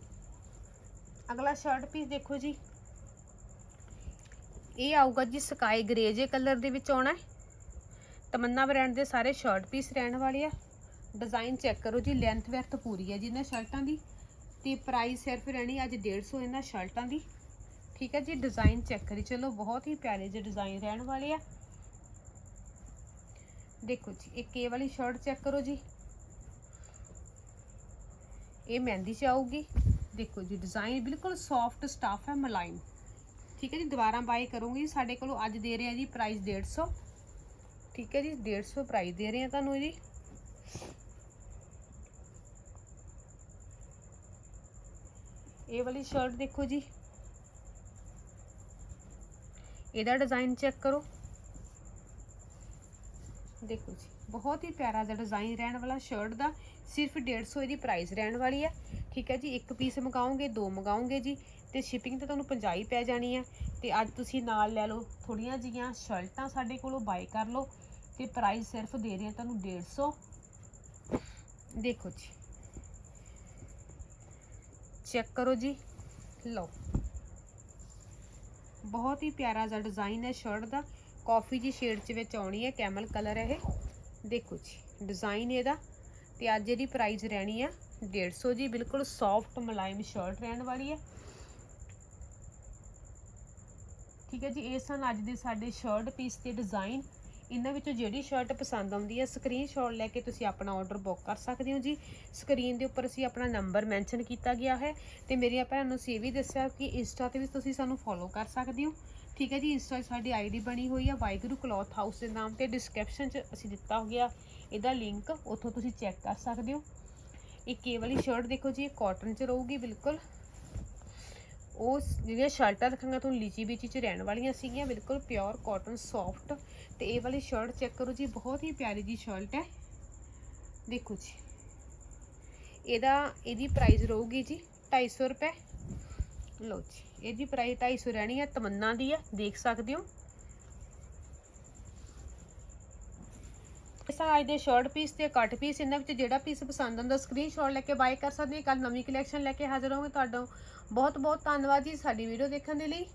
A: ਅਗਲਾ ਸ਼ਰਟ ਪੀਸ ਦੇਖੋ ਜੀ। ਇਹ ਆਊਗਾ ਜੀ ਸਕਾਈ ਗ੍ਰੇ ਜੇ ਕਲਰ ਦੇ ਵਿੱਚ ਆਉਣਾ ਹੈ। ਤਮੰਨਾ ਬ੍ਰਾਂਡ ਦੇ ਸਾਰੇ ਸ਼ਰਟ ਪੀਸ ਰਹਿਣ ਵਾਲੇ ਆ। ਡਿਜ਼ਾਈਨ ਚੈੱਕ ਕਰੋ ਜੀ ਲੈਂਥ ਵੈਰਥ ਪੂਰੀ ਹੈ ਜੀ ਇਹਨਾਂ ਸ਼ਰਟਾਂ ਦੀ। ਤੇ ਪ੍ਰਾਈਸ ਸਿਰਫ ਰਹਿਣੀ ਅੱਜ 150 ਇਹਨਾਂ ਸ਼ਰਟਾਂ ਦੀ। ਠੀਕ ਹੈ ਜੀ ਡਿਜ਼ਾਈਨ ਚੈੱਕ ਕਰੀ। ਚਲੋ, ਬਹੁਤ ਹੀ ਪਿਆਰੇ ਜਿਹੇ ਡਿਜ਼ਾਈਨ ਰਹਿਣ ਵਾਲੇ ਆ। ਦੇਖੋ ਜੀ, ਇੱਕ ਇਹ ਵਾਲੀ ਸ਼ਰਟ ਚੈੱਕ ਕਰੋ ਜੀ। ਇਹ ਮਹਿੰਦੀ ਚ ਆਊਗੀ। ਦੇਖੋ ਜੀ ਡਿਜ਼ਾਈਨ ਬਿਲਕੁਲ ਸੌਫਟ ਸਟਾਫ ਹੈ ਮਲਾਈਮ ਠੀਕ ਹੈ ਜੀ, ਦੁਬਾਰਾ ਬਾਏ ਕਰੂੰਗੀ। ਸਾਡੇ ਕੋਲੋਂ ਅੱਜ ਦੇ ਰਹੇ ਆ ਜੀ ਪ੍ਰਾਈਸ 150 ਠੀਕ ਹੈ ਜੀ 150 ਪ੍ਰਾਈਸ ਦੇ ਰਹੇ ਆ ਤੁਹਾਨੂੰ ਜੀ। ਇਹ ਵਾਲੀ ਸ਼ਰਟ ਦੇਖੋ ਜੀ। ਇਹਦਾ ਡਿਜ਼ਾਈਨ ਚੈੱਕ ਕਰੋ। ਦੇਖੋ ਜੀ, ਬਹੁਤ ਹੀ ਪਿਆਰਾ ਜਿਹਾ ਡਿਜ਼ਾਈਨ ਰਹਿਣ ਵਾਲਾ ਸ਼ਰਟ ਦਾ। ਸਿਰਫ 150 ਇਹਦੀ ਪ੍ਰਾਈਸ ਰਹਿਣ ਵਾਲੀ ਹੈ ਠੀਕ ਹੈ ਜੀ, ਇੱਕ ਪੀਸ ਮੰਗਾਓਗੇ, ਦੋ ਮੰਗਾਓਗੇ ਜੀ। ਤੇ ਸ਼ਿਪਿੰਗ ਤਾਂ ਤੁਹਾਨੂੰ 50 ਹੀ ਪੈ ਜਾਣੀ ਹੈ ਤੇ ਅੱਜ ਤੁਸੀਂ ਨਾਲ ਲੈ ਲਓ ਥੋੜੀਆਂ ਜੀਆਂ ਸ਼ਰਟਾਂ ਸਾਡੇ ਕੋਲੋਂ ਬਾਈ ਕਰ ਲਓ। ਤੇ ਪ੍ਰਾਈਸ ਸਿਰਫ ਦੇ ਰਹੇ ਹਾਂ ਤੁਹਾਨੂੰ 150 ਦੇਖੋ ਜੀ। ਚੈੱਕ ਕਰੋ ਜੀ। ਲਓ। ਬਹੁਤ ਹੀ ਪਿਆਰਾ ਜਿਹਾ ਡਿਜ਼ਾਈਨ ਹੈ ਸ਼ਰਟ ਦਾ। ਕਾਫੀ ਜੀ ਸ਼ੇਡ ਚ ਵਿੱਚ ਆਉਣੀ ਹੈ ਕੈਮਲ ਕਲਰ ਹੈ ਇਹ। ਦੇਖੋ ਜੀ ਡਿਜ਼ਾਈਨ ਇਹਦਾ। ਤੇ ਅੱਜ ਇਹਦੀ ਪ੍ਰਾਈਸ ਰਹਿਣੀ ਹੈ 150 ਜੀ। ਬਿਲਕੁਲ ਸੌਫਟ ਮੁਲਾਇਮ ਸ਼ਰਟ ਰਹਿਣ ਵਾਲੀ ਹੈ। ਠੀਕ ਹੈ ਜੀ, ਇਹ ਸਨ ਅੱਜ ਦੇ ਸਾਡੇ ਸ਼ਰਟ ਪੀਸ ਤੇ ਡਿਜ਼ਾਈਨ ਇਹਨਾਂ ਵਿੱਚੋਂ ਜਿਹੜੀ ਸ਼ਰਟ ਪਸੰਦ ਆਉਂਦੀ ਹੈ ਸਕਰੀਨਸ਼ਾਟ ਲੈ ਕੇ ਤੁਸੀਂ ਆਪਣਾ ਆਰਡਰ ਬੁੱਕ ਕਰ ਸਕਦੇ ਹੋ ਜੀ। ਸਕਰੀਨ ਦੇ ਉੱਪਰ ਅਸੀਂ ਆਪਣਾ ਨੰਬਰ ਮੈਂਸ਼ਨ ਕੀਤਾ ਗਿਆ ਹੈ ਤੇ ਮੇਰੀਆਂ ਭੈਣਾਂ ਨੂੰ ਸੀ ਵੀ ਦੱਸਿਆ ਕਿ ਇੰਸਟਾ ਤੇ ਵੀ ਤੁਸੀਂ ਸਾਨੂੰ ਫੋਲੋ ਕਰ ਸਕਦੇ ਹੋ। ਠੀਕ ਹੈ ਜੀ, ਇੰਸਟਾ 'ਤੇ ਸਾਡੀ ਆਈਡੀ ਬਣੀ ਹੋਈ ਹੈ ਵਾਹਿਗੁਰੂ ਕਲੌਥ ਹਾਊਸ ਦੇ ਨਾਮ ਤੇ ਡਿਸਕ੍ਰਿਪਸ਼ਨ 'ਚ ਅਸੀਂ ਦਿੱਤਾ ਹੋ ਗਿਆ। ਇਹਦਾ ਲਿੰਕ ਉੱਥੋਂ ਤੁਸੀਂ ਚੈੱਕ ਕਰ ਸਕਦੇ ਹੋ। ਇਹ ਕੇ ਵਾਲੀ ਸ਼ਰਟ ਦੇਖੋ ਜੀ, ਇਹ ਕਾਟਨ 'ਚ ਰਹੂਗੀ, ਬਿਲਕੁਲ। ਉਹ ਜਿਹੜੀਆਂ ਸ਼ਰਟਾਂ ਰੱਖਾਂਗਾ ਤੁਹਾਨੂੰ ਲੀਚੀ ਬੀਚੀ ਚ ਰਹਿਣ ਵਾਲੀਆਂ ਸੀਗੀਆਂ, ਬਿਲਕੁਲ ਪਿਓਰ ਕਾਟਨ ਸੌਫਟ ਤੇ ਇਹ ਵਾਲੀ ਸ਼ਰਟ ਚੈੱਕ ਕਰੋ ਜੀ, ਬਹੁਤ ਹੀ ਪਿਆਰੀ ਜੀ ਸ਼ਰਟ ਹੈ। ਦੇਖੋ ਜੀ। ਇਹਦਾ, ਇਹਦੀ ਪ੍ਰਾਈਸ ਰਹੂਗੀ ਜੀ 250 ਰੁਪਏ। ਲਓ ਜੀ, ਇਹਦੀ ਪ੍ਰਾਈਸ 250 ਰਹਿਣੀ ਹੈ, ਤਮੰਨਾ ਦੀ ਹੈ, ਦੇਖ ਸਕਦੇ ਹੋ। ਇਸਾਂ ਅੱਜ ਦੇ ਸ਼ਰਟ ਪੀਸ ਤੇ ਕੱਟ ਪੀਸ ਇਹਨਾਂ ਵਿੱਚ ਜਿਹੜਾ ਪੀਸ ਪਸੰਦ ਆਉਂਦਾ ਸਕਰੀਨਸ਼ਾਟ ਲੈ ਕੇ ਬਾਏ ਕਰ ਸਕਦੇ ਹੋ ਕੱਲ ਨਵੀਂ ਕਲੈਕਸ਼ਨ ਲੈ ਕੇ ਹਾਜ਼ਰ ਹੋਵਾਂਗੇ। ਤੁਹਾਡਾ ਬਹੁਤ ਬਹੁਤ ਧੰਨਵਾਦ ਜੀ ਸਾਡੀ ਵੀਡੀਓ ਦੇਖਣ ਦੇ ਲਈ।